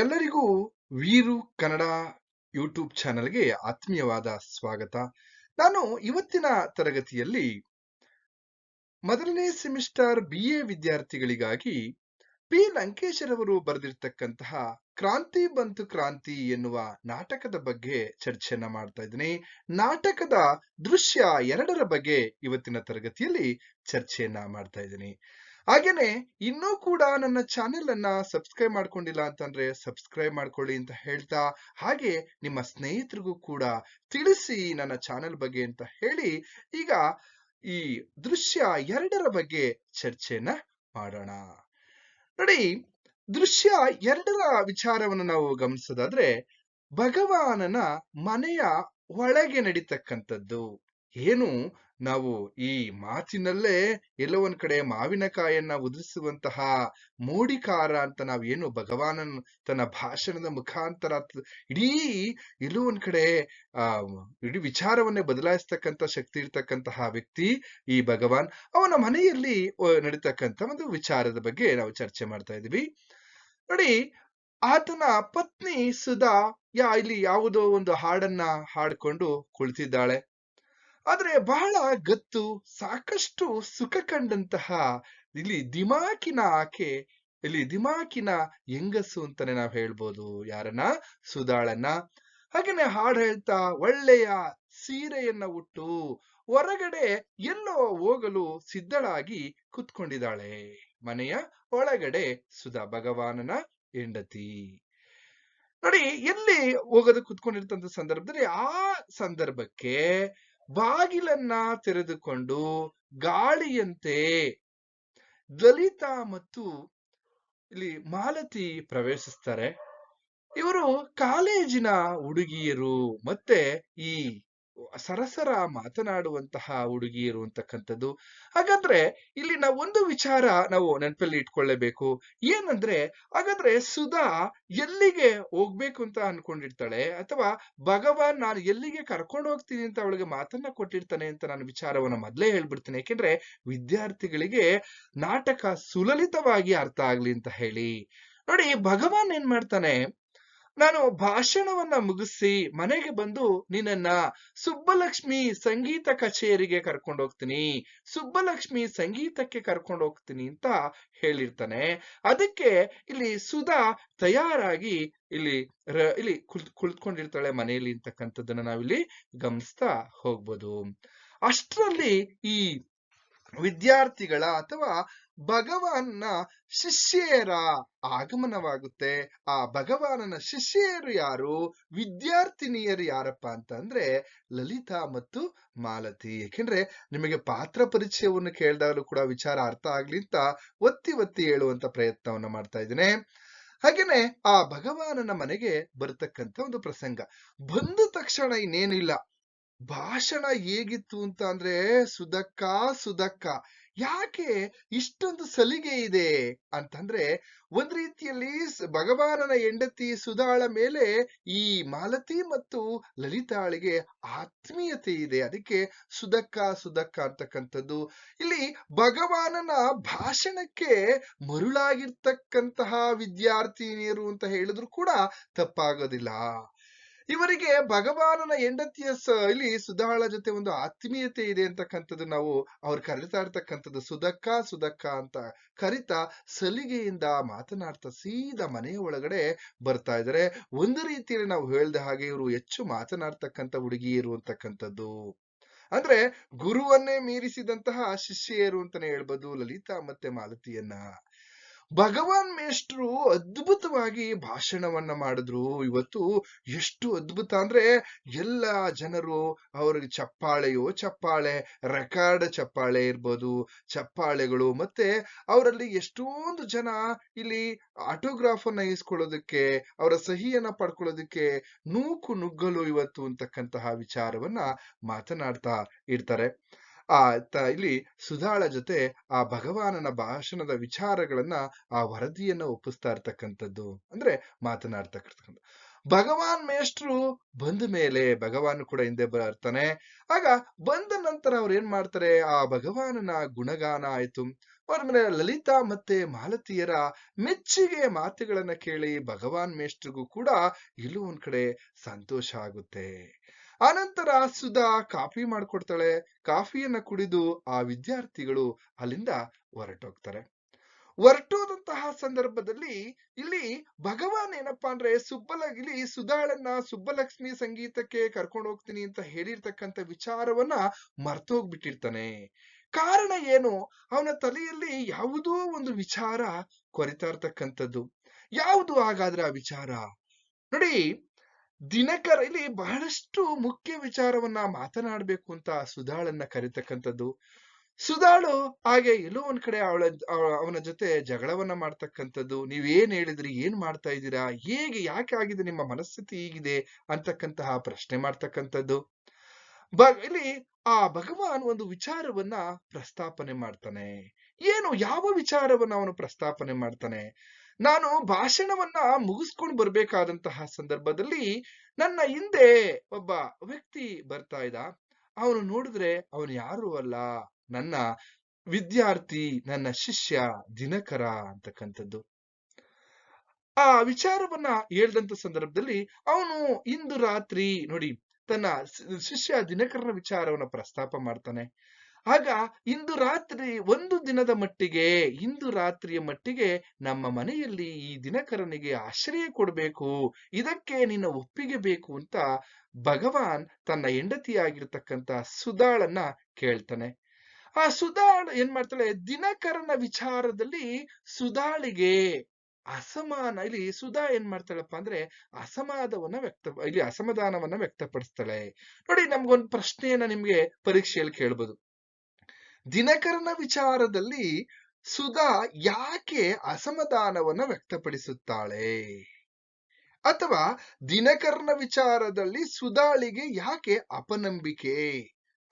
ಎಲ್ಲರಿಗೂ ವೀರು ಕನ್ನಡ ಯೂಟ್ಯೂಬ್ ಚಾನೆಲ್ಗೆ ಆತ್ಮೀಯವಾದ ಸ್ವಾಗತ. ನಾನು ಇವತ್ತಿನ ತರಗತಿಯಲ್ಲಿ ಮೊದಲನೇ ಸೆಮಿಸ್ಟರ್ ಬಿ ಎ ವಿದ್ಯಾರ್ಥಿಗಳಿಗಾಗಿ ಪಿ. ಲಂಕೇಶರವರು ಬರೆದಿರ್ತಕ್ಕಂತಹ ಕ್ರಾಂತಿ ಬಂತು ಕ್ರಾಂತಿ ಎನ್ನುವ ನಾಟಕದ ಬಗ್ಗೆ ಚರ್ಚೆಯನ್ನ ಮಾಡ್ತಾ ಇದ್ದೀನಿ. ನಾಟಕದ ದೃಶ್ಯ ಎರಡರ ಬಗ್ಗೆ ಇವತ್ತಿನ ತರಗತಿಯಲ್ಲಿ ಚರ್ಚೆಯನ್ನ ಮಾಡ್ತಾ ಇದ್ದೀನಿ. ಹಾಗೇನೆ ಇನ್ನೂ ಕೂಡ ನನ್ನ ಚಾನೆಲ್ ಅನ್ನ ಸಬ್ಸ್ಕ್ರೈಬ್ ಮಾಡ್ಕೊಂಡಿಲ್ಲ ಅಂತಂದ್ರೆ ಸಬ್ಸ್ಕ್ರೈಬ್ ಮಾಡ್ಕೊಳ್ಳಿ ಅಂತ ಹೇಳ್ತಾ, ಹಾಗೆ ನಿಮ್ಮ ಸ್ನೇಹಿತರಿಗೂ ಕೂಡ ತಿಳಿಸಿ ನನ್ನ ಚಾನೆಲ್ ಬಗ್ಗೆ ಅಂತ ಹೇಳಿ, ಈಗ ಈ ದೃಶ್ಯ ಎರಡರ ಬಗ್ಗೆ ಚರ್ಚೆನ ಮಾಡೋಣ. ನೋಡಿ, ದೃಶ್ಯ ಎರಡರ ವಿಚಾರವನ್ನು ನಾವು ಗಮನಿಸೋದಾದ್ರೆ, ಭಗವಾನನ ಮನೆಯ ಒಳಗೆ ನಡೀತಕ್ಕಂಥದ್ದು. ಏನು? ನಾವು ಈ ಮಾತಿನಲ್ಲೇ ಎಲ್ಲೋ ಒಂದ್ ಕಡೆ ಮಾವಿನಕಾಯನ್ನ ಉದುರಿಸುವಂತಹ ಮೂಡಿಕಾರ ಅಂತ ನಾವೇನು ಭಗವಾನನ್ ತನ್ನ ಭಾಷಣದ ಮುಖಾಂತರ ಇಡೀ ಎಲ್ಲೋ ಕಡೆ, ಆ, ಇಡೀ ವಿಚಾರವನ್ನೇ ಬದಲಾಯಿಸ್ತಕ್ಕಂಥ ಶಕ್ತಿ ಇರ್ತಕ್ಕಂತಹ ವ್ಯಕ್ತಿ ಈ ಭಗವಾನ್. ಅವನ ಮನೆಯಲ್ಲಿ ನಡೀತಕ್ಕಂಥ ಒಂದು ವಿಚಾರದ ಬಗ್ಗೆ ನಾವು ಚರ್ಚೆ ಮಾಡ್ತಾ ಇದೀವಿ ನೋಡಿ, ಆತನ ಪತ್ನಿ ಸುಧಾ, ಯಾ, ಇಲ್ಲಿ ಯಾವುದೋ ಒಂದು ಹಾಡನ್ನ ಹಾಡ್ಕೊಂಡು ಕುಳಿತಿದ್ದಾಳೆ. ಆದ್ರೆ ಬಹಳ ಗತ್ತು, ಸಾಕಷ್ಟು ಸುಖ ಕಂಡಂತಹ ಇಲ್ಲಿ ದಿಮಾಕಿನ ಆಕೆ, ಇಲ್ಲಿ ದಿಮಾಕಿನ ಹೆಂಗಸು ಅಂತಾನೆ ನಾವ್ ಹೇಳ್ಬೋದು. ಯಾರನ್ನ? ಸುಧಾಳನ್ನ. ಹಾಗೇನೆ ಹಾಡು ಹೇಳ್ತಾ ಒಳ್ಳೆಯ ಸೀರೆಯನ್ನ ಉಟ್ಟು ಹೊರಗಡೆ ಎಲ್ಲೋ ಹೋಗಲು ಸಿದ್ಧಳಾಗಿ ಕುತ್ಕೊಂಡಿದ್ದಾಳೆ. ಮನೆಯ ಒಳಗಡೆ ಸುಧಾ ಭಗವಾನನ ಹೆಂಡತಿ. ನೋಡಿ, ಎಲ್ಲಿ ಹೋಗೋದು ಕುತ್ಕೊಂಡಿರ್ತಂತ ಸಂದರ್ಭದಲ್ಲಿ ಆ ಸಂದರ್ಭಕ್ಕೆ ಬಾಗಿಲನ್ನ ತೆರೆದುಕೊಂಡು ಗಾಳಿಯಂತೆ ದಲಿತ ಮತ್ತು ಇಲ್ಲಿ ಮಾಲತಿ ಪ್ರವೇಶಿಸ್ತಾರೆ. ಇವರು ಕಾಲೇಜಿನ ಹುಡುಗಿಯರು ಮತ್ತೆ ಈ ಸರಸರ ಮಾತನಾಡುವಂತಹ ಹುಡುಗಿ ಇರುವಂತಕ್ಕಂಥದ್ದು. ಹಾಗಾದ್ರೆ ಇಲ್ಲಿ ನಾವು ಒಂದು ವಿಚಾರ ನಾವು ನೆನಪಲ್ಲಿ ಇಟ್ಕೊಳ್ಳೇಬೇಕು. ಏನಂದ್ರೆ, ಹಾಗಾದ್ರೆ ಸುಧಾ ಎಲ್ಲಿಗೆ ಹೋಗ್ಬೇಕು ಅಂತ ಅನ್ಕೊಂಡಿರ್ತಾಳೆ ಅಥವಾ ಭಗವಾನ್ ನಾನು ಎಲ್ಲಿಗೆ ಕರ್ಕೊಂಡು ಹೋಗ್ತೀನಿ ಅಂತ ಅವಳಿಗೆ ಮಾತನ್ನ ಕೊಟ್ಟಿರ್ತಾನೆ ಅಂತ ನಾನು ವಿಚಾರವನ್ನ ಮೊದ್ಲೇ ಹೇಳ್ಬಿಡ್ತೀನಿ. ಯಾಕೆಂದ್ರೆ ವಿದ್ಯಾರ್ಥಿಗಳಿಗೆ ನಾಟಕ ಸುಲಲಿತವಾಗಿ ಅರ್ಥ ಆಗ್ಲಿ ಅಂತ ಹೇಳಿ. ನೋಡಿ, ಭಗವಾನ್ ಏನ್ ಮಾಡ್ತಾನೆ ನಾನು ಭಾಷಣವನ್ನ ಮುಗಿಸಿ ಮನೆಗೆ ಬಂದು ನಿನ್ನನ್ನ ಸುಬ್ಬಲಕ್ಷ್ಮಿ ಸಂಗೀತ ಕಚೇರಿಗೆ ಕರ್ಕೊಂಡು ಹೋಗ್ತೀನಿ, ಸುಬ್ಬಲಕ್ಷ್ಮಿ ಸಂಗೀತಕ್ಕೆ ಕರ್ಕೊಂಡು ಹೋಗ್ತೀನಿ ಅಂತ ಹೇಳಿರ್ತಾನೆ. ಅದಕ್ಕೆ ಇಲ್ಲಿ ಸುಧಾ ತಯಾರಾಗಿ ಇಲ್ಲಿ ಇಲ್ಲಿ ಕುಳ್ ಕುಳಿತುಕೊಂಡಿರ್ತಾಳೆ ಮನೆಯಲ್ಲಿ ಅಂತಕ್ಕಂಥದ್ದನ್ನ ನಾವಿಲ್ಲಿ ಗಮನಿಸ್ತಾ ಹೋಗ್ಬೋದು. ಅಷ್ಟರಲ್ಲಿ ಈ ವಿದ್ಯಾರ್ಥಿಗಳ ಅಥವಾ ಭಗವಾನ್ನ ಶಿಷ್ಯರ ಆಗಮನವಾಗುತ್ತೆ. ಆ ಭಗವಾನನ ಶಿಷ್ಯರು ಯಾರು? ವಿದ್ಯಾರ್ಥಿನಿಯರು ಯಾರಪ್ಪ ಅಂತ ಅಂದ್ರೆ ಲಲಿತಾ ಮತ್ತು ಮಾಲತಿ. ಯಾಕೆಂದ್ರೆ ನಿಮಗೆ ಪಾತ್ರ ಪರಿಚಯವನ್ನು ಕೇಳಿದಾಗಲೂ ಕೂಡ ವಿಚಾರ ಅರ್ಥ ಆಗ್ಲಿ ಅಂತ ಒತ್ತಿ ಒತ್ತಿ ಹೇಳುವಂತ ಪ್ರಯತ್ನವನ್ನ ಮಾಡ್ತಾ ಇದ್ದೇನೆ. ಹಾಗೇನೆ ಆ ಭಗವಾನನ ಮನೆಗೆ ಬರತಕ್ಕಂತ ಒಂದು ಪ್ರಸಂಗ. ಬಂದ ತಕ್ಷಣ ಇನ್ನೇನಿಲ್ಲ. ಭಾಷಣ ಹೇಗಿತ್ತು ಅಂತ ಅಂದ್ರೆ ಸುದಕ್ಕ ಸುದಕ್ಕ ಯಾಕೆ ಇಷ್ಟೊಂದು ಸಲಿಗೆ ಇದೆ ಅಂತಂದ್ರೆ ಒಂದ್ ರೀತಿಯಲ್ಲಿ ಭಗವಾನನ ಹೆಂಡತಿ ಸುಧಾಳ ಮೇಲೆ ಈ ಮಾಲತಿ ಮತ್ತು ಲಲಿತಾಳಿಗೆ ಆತ್ಮೀಯತೆ ಇದೆ. ಅದಕ್ಕೆ ಸುದಕ್ಕ ಸುದಕ್ಕ ಅಂತಕ್ಕಂಥದ್ದು. ಇಲ್ಲಿ ಭಗವಾನನ ಭಾಷಣಕ್ಕೆ ಮರುಳಾಗಿರ್ತಕ್ಕಂತಹ ವಿದ್ಯಾರ್ಥಿನಿಯರು ಅಂತ ಹೇಳಿದ್ರು ಕೂಡ ತಪ್ಪಾಗೋದಿಲ್ಲ. ಇವರಿಗೆ ಭಗವಾನನ ಹೆಂಡತಿಯ ಇಲ್ಲಿ ಸುಧಾಳ ಜೊತೆ ಒಂದು ಆತ್ಮೀಯತೆ ಇದೆ ಅಂತಕ್ಕಂಥದ್ದು ನಾವು ಅವ್ರು ಕರಿತಾ ಇರ್ತಕ್ಕಂಥದ್ದು ಸುದಕ್ಕ ಸುದಕ್ಕ ಅಂತ ಕರಿತಾ ಸಲಿಗೆಯಿಂದ ಮಾತನಾಡ್ತಾ ಸೀದಾ ಮನೆಯ ಒಳಗಡೆ ಬರ್ತಾ ಇದ್ದಾರೆ. ಒಂದು ರೀತಿಯಲ್ಲಿ ನಾವು ಹೇಳ್ದ ಹಾಗೆ ಇವರು ಹೆಚ್ಚು ಮಾತನಾಡ್ತಕ್ಕಂಥ ಹುಡುಗಿಯರು ಅಂತಕ್ಕಂಥದ್ದು. ಅಂದ್ರೆ ಗುರುವನ್ನೇ ಮೀರಿಸಿದಂತಹ ಶಿಷ್ಯರು ಅಂತಾನೆ ಹೇಳ್ಬೋದು ಲಲಿತಾ ಮತ್ತೆ ಮಾಲತಿಯನ್ನ. ಭಗವಾನ್ ಮೇಷ್ಟ್ರು ಅದ್ಭುತವಾಗಿ ಭಾಷಣವನ್ನ ಮಾಡಿದ್ರು. ಇವತ್ತು ಎಷ್ಟು ಅದ್ಭುತ ಅಂದ್ರೆ ಎಲ್ಲ ಜನರು ಅವ್ರಿಗೆ ಚಪ್ಪಾಳೆಯೋ ಚಪ್ಪಾಳೆ, ರೆಕಾರ್ಡ್ ಚಪ್ಪಾಳೆ ಇರ್ಬೋದು, ಚಪ್ಪಾಳೆಗಳು ಮತ್ತೆ ಅವರಲ್ಲಿ ಎಷ್ಟೊಂದು ಜನ ಇಲ್ಲಿ ಆಟೋಗ್ರಾಫ್ ಅನ್ನ ಇಸ್ಕೊಳ್ಳೋದಕ್ಕೆ, ಅವರ ಸಹಿಯನ್ನ ಪಡ್ಕೊಳ್ಳೋದಕ್ಕೆ ನೂಕು ನುಗ್ಗಲು ಇವತ್ತು ಅಂತಕ್ಕಂತಹ ವಿಚಾರವನ್ನ ಮಾತನಾಡ್ತಾ ಇರ್ತಾರೆ. ಆ, ತ, ಇಲ್ಲಿ ಸುಧಾಳ ಜೊತೆ ಆ ಭಗವಾನನ ಭಾಷಣದ ವಿಚಾರಗಳನ್ನ ಆ ವರದಿಯನ್ನ ಒಪ್ಪಿಸ್ತಾ ಇರ್ತಕ್ಕಂಥದ್ದು. ಅಂದ್ರೆ ಮಾತನಾಡ್ತಕ್ಕಂಥ ಭಗವಾನ್ ಮೇಷ್ಟ್ರು ಬಂದ ಮೇಲೆ ಭಗವಾನ್ ಕೂಡ ಹಿಂದೆ ಬರ್ತಾನೆ. ಆಗ ಬಂದ ನಂತರ ಅವ್ರು ಏನ್ ಮಾಡ್ತಾರೆ? ಆ ಭಗವಾನನ ಗುಣಗಾನ ಆಯ್ತು. ಆದ್ಮೇಲೆ ಲಲಿತಾ ಮತ್ತೆ ಮಾಲತಿಯರ ಮೆಚ್ಚುಗೆ ಮಾತುಗಳನ್ನ ಕೇಳಿ ಭಗವಾನ್ ಮೇಷ್ಟ್ರಿಗೂ ಕೂಡ ಇಲ್ಲೂ ಒಂದ್ ಕಡೆ ಸಂತೋಷ ಆಗುತ್ತೆ. ಆನಂತರ ಸುಧಾ ಕಾಫಿ ಮಾಡ್ಕೊಡ್ತಾಳೆ. ಕಾಫಿಯನ್ನ ಕುಡಿದು ಆ ವಿದ್ಯಾರ್ಥಿಗಳು ಅಲ್ಲಿಂದ ಹೊರಟೋಗ್ತಾರೆ. ಹೊರಟೋದಂತಹ ಸಂದರ್ಭದಲ್ಲಿ ಇಲ್ಲಿ ಭಗವಾನ್ ಏನಪ್ಪಾ ಅಂದ್ರೆ ಸುಬ್ಬಲ, ಇಲ್ಲಿ ಸುಧಾಳನ್ನ ಸುಬ್ಬಲಕ್ಷ್ಮಿ ಸಂಗೀತಕ್ಕೆ ಕರ್ಕೊಂಡು ಹೋಗ್ತೀನಿ ಅಂತ ಹೇಳಿರ್ತಕ್ಕಂಥ ವಿಚಾರವನ್ನ ಮರ್ತೋಗ್ಬಿಟ್ಟಿರ್ತಾನೆ. ಕಾರಣ ಏನು? ಅವನ ತಲೆಯಲ್ಲಿ ಯಾವುದೋ ಒಂದು ವಿಚಾರ ಕೊರಿತಾ ಇರ್ತಕ್ಕಂಥದ್ದು. ಯಾವುದು ಹಾಗಾದ್ರೆ ಆ ವಿಚಾರ? ನೋಡಿ ದಿನಕರ ಇಲ್ಲಿ ಬಹಳಷ್ಟು ಮುಖ್ಯ ವಿಚಾರವನ್ನ ಮಾತನಾಡ್ಬೇಕು ಅಂತ ಸುಧಾಳನ್ನ ಕರೀತಕ್ಕಂಥದ್ದು. ಸುಧಾಳು ಹಾಗೆ ಎಲ್ಲೋ ಒಂದ್ ಕಡೆ ಅವಳ, ಅವನ ಜೊತೆ ಜಗಳವನ್ನ ಮಾಡ್ತಕ್ಕಂಥದ್ದು. ನೀವೇನ್ ಹೇಳಿದ್ರಿ, ಏನ್ ಮಾಡ್ತಾ ಇದ್ದೀರಾ, ಹೇಗೆ, ಯಾಕೆ ಆಗಿದೆ, ನಿಮ್ಮ ಮನಸ್ಥಿತಿ ಹೀಗಿದೆ ಅಂತಕ್ಕಂತಹ ಪ್ರಶ್ನೆ ಮಾಡ್ತಕ್ಕಂಥದ್ದು. ಬ, ಇಲ್ಲಿ ಆ ಭಗವಾನ್ ಒಂದು ವಿಚಾರವನ್ನ ಪ್ರಸ್ತಾಪನೆ ಮಾಡ್ತಾನೆ. ಏನು, ಯಾವ ವಿಚಾರವನ್ನ ಅವನು ಪ್ರಸ್ತಾಪನೆ ಮಾಡ್ತಾನೆ? ನಾನು ಭಾಷಣವನ್ನ ಮುಗಿಸ್ಕೊಂಡು ಬರ್ಬೇಕಾದಂತಹ ಸಂದರ್ಭದಲ್ಲಿ ನನ್ನ ಹಿಂದೆ ಒಬ್ಬ ವ್ಯಕ್ತಿ ಬರ್ತಾ ಇದ್ದ. ಅವನು ನೋಡಿದ್ರೆ ಅವನು ಯಾರು ಅಲ್ಲ, ನನ್ನ ವಿದ್ಯಾರ್ಥಿ, ನನ್ನ ಶಿಷ್ಯ, ದಿನಕರ ಅಂತಕ್ಕಂಥದ್ದು. ಆ ವಿಚಾರವನ್ನ ಹೇಳ್ದಂತ ಸಂದರ್ಭದಲ್ಲಿ ಅವನು ಇಂದು ರಾತ್ರಿ ನೋಡಿ ತನ್ನ ಶಿಷ್ಯ ದಿನಕರನ ವಿಚಾರವನ್ನ ಪ್ರಸ್ತಾಪ ಮಾಡ್ತಾನೆ. ಆಗ ಇಂದು ರಾತ್ರಿ ಒಂದು ದಿನದ ಮಟ್ಟಿಗೆ, ಇಂದು ರಾತ್ರಿಯ ಮಟ್ಟಿಗೆ ನಮ್ಮ ಮನೆಯಲ್ಲಿ ಈ ದಿನಕರನಿಗೆ ಆಶ್ರಯ ಕೊಡಬೇಕು, ಇದಕ್ಕೆ ನಿನ್ನ ಒಪ್ಪಿಗೆ ಬೇಕು ಅಂತ ಭಗವಾನ್ ತನ್ನ ಹೆಂಡತಿಯಾಗಿರ್ತಕ್ಕಂಥ ಸುಧಾಳನ್ನ ಕೇಳ್ತಾನೆ. ಆ ಸುಧಾಳ್ ಏನ್ ಮಾಡ್ತಾಳೆ, ದಿನಕರನ ವಿಚಾರದಲ್ಲಿ ಸುಧಾಳಿಗೆ ಅಸಮಾನ, ಇಲ್ಲಿ ಸುಧಾ ಏನ್ ಮಾಡ್ತಾಳಪ್ಪ ಅಂದ್ರೆ ಅಸಮಾಧಾನವನ್ನ ವ್ಯಕ್ತ, ಇಲ್ಲಿ ಅಸಮಾಧಾನವನ್ನ ವ್ಯಕ್ತಪಡಿಸ್ತಾಳೆ. ನೋಡಿ, ನಮ್ಗೊಂದು ಪ್ರಶ್ನೆಯನ್ನ ನಿಮ್ಗೆ ಪರೀಕ್ಷೆಯಲ್ಲಿ ಕೇಳ್ಬೋದು. ದಿನಕರನ ವಿಚಾರದಲ್ಲಿ ಸುಧಾ ಯಾಕೆ ಅಸಮಾಧಾನವನ್ನು ವ್ಯಕ್ತಪಡಿಸುತ್ತಾಳೆ? ಅಥವಾ ದಿನಕರನ ವಿಚಾರದಲ್ಲಿ ಸುಧಾಳಿಗೆ ಯಾಕೆ ಅಪನಂಬಿಕೆ?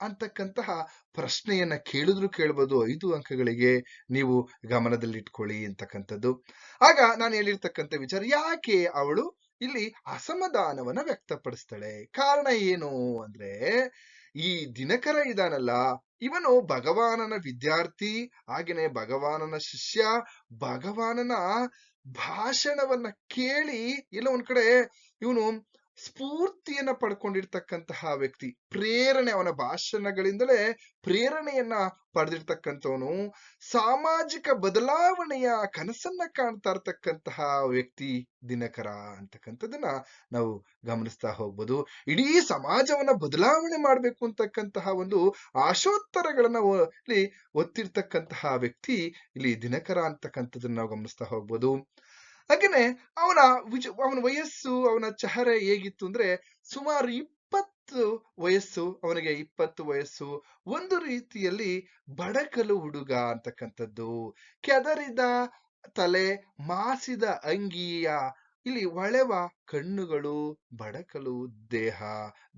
ಅಂತಕ್ಕಂತಹ ಪ್ರಶ್ನೆಯನ್ನ ಕೇಳಿದ್ರು ಕೇಳ್ಬೋದು, ಐದು ಅಂಕಗಳಿಗೆ ನೀವು ಗಮನದಲ್ಲಿಟ್ಕೊಳ್ಳಿ ಅಂತಕ್ಕಂಥದ್ದು. ಆಗ ನಾನು ಹೇಳಿರ್ತಕ್ಕಂಥ ವಿಚಾರ, ಯಾಕೆ ಅವಳು ಇಲ್ಲಿ ಅಸಮಾಧಾನವನ್ನ ವ್ಯಕ್ತಪಡಿಸ್ತಾಳೆ? ಕಾರಣ ಏನು ಅಂದ್ರೆ ಈ ದಿನಕರ ಇದಾನಲ್ಲ, ಇವನು ಭಗವಾನನ ವಿದ್ಯಾರ್ಥಿ ಹಾಗೇನೆ ಭಗವಾನನ ಶಿಷ್ಯ, ಭಗವಾನನ ಭಾಷಣವನ್ನ ಕೇಳಿ ಇಲ್ಲ ಒಂದ್ ಕಡೆ ಇವನು ಸ್ಫೂರ್ತಿಯನ್ನ ಪಡ್ಕೊಂಡಿರ್ತಕ್ಕಂತಹ ವ್ಯಕ್ತಿ, ಪ್ರೇರಣೆ ಅವನ ಭಾಷಣಗಳಿಂದಲೇ ಪ್ರೇರಣೆಯನ್ನ ಪಡೆದಿರ್ತಕ್ಕಂಥವನು, ಸಾಮಾಜಿಕ ಬದಲಾವಣೆಯ ಕನಸನ್ನ ಕಾಣ್ತಾ ಇರ್ತಕ್ಕಂತಹ ವ್ಯಕ್ತಿ ದಿನಕರ ಅಂತಕ್ಕಂಥದ್ದನ್ನ ನಾವು ಗಮನಿಸ್ತಾ ಹೋಗ್ಬೋದು. ಇಡೀ ಸಮಾಜವನ್ನ ಬದಲಾವಣೆ ಮಾಡ್ಬೇಕು ಅಂತಕ್ಕಂತಹ ಒಂದು ಆಶೋತ್ತರಗಳನ್ನ ಇಲ್ಲಿ ಒತ್ತಿರ್ತಕ್ಕಂತಹ ವ್ಯಕ್ತಿ ಇಲ್ಲಿ ದಿನಕರ ಅಂತಕ್ಕಂಥದ್ದನ್ನ ನಾವು ಗಮನಿಸ್ತಾ ಹೋಗ್ಬೋದು. ಹಾಗೇನೆ ಅವನ ವಿಜ, ಅವನ ವಯಸ್ಸು, ಅವನ ಚಹರೆ ಹೇಗಿತ್ತು ಅಂದ್ರೆ ಸುಮಾರು ಇಪ್ಪತ್ತು ವಯಸ್ಸು, ಅವನಿಗೆ ಇಪ್ಪತ್ತು ವಯಸ್ಸು, ಒಂದು ರೀತಿಯಲ್ಲಿ ಬಡಕಲು ಹುಡುಗ ಅಂತಕ್ಕಂಥದ್ದು. ಕೆದರಿದ ತಲೆ, ಮಾಸಿದ ಅಂಗಿಯ, ಇಲ್ಲಿ ಒಳೆವ ಕಣ್ಣುಗಳು, ಬಡಕಲು ದೇಹ,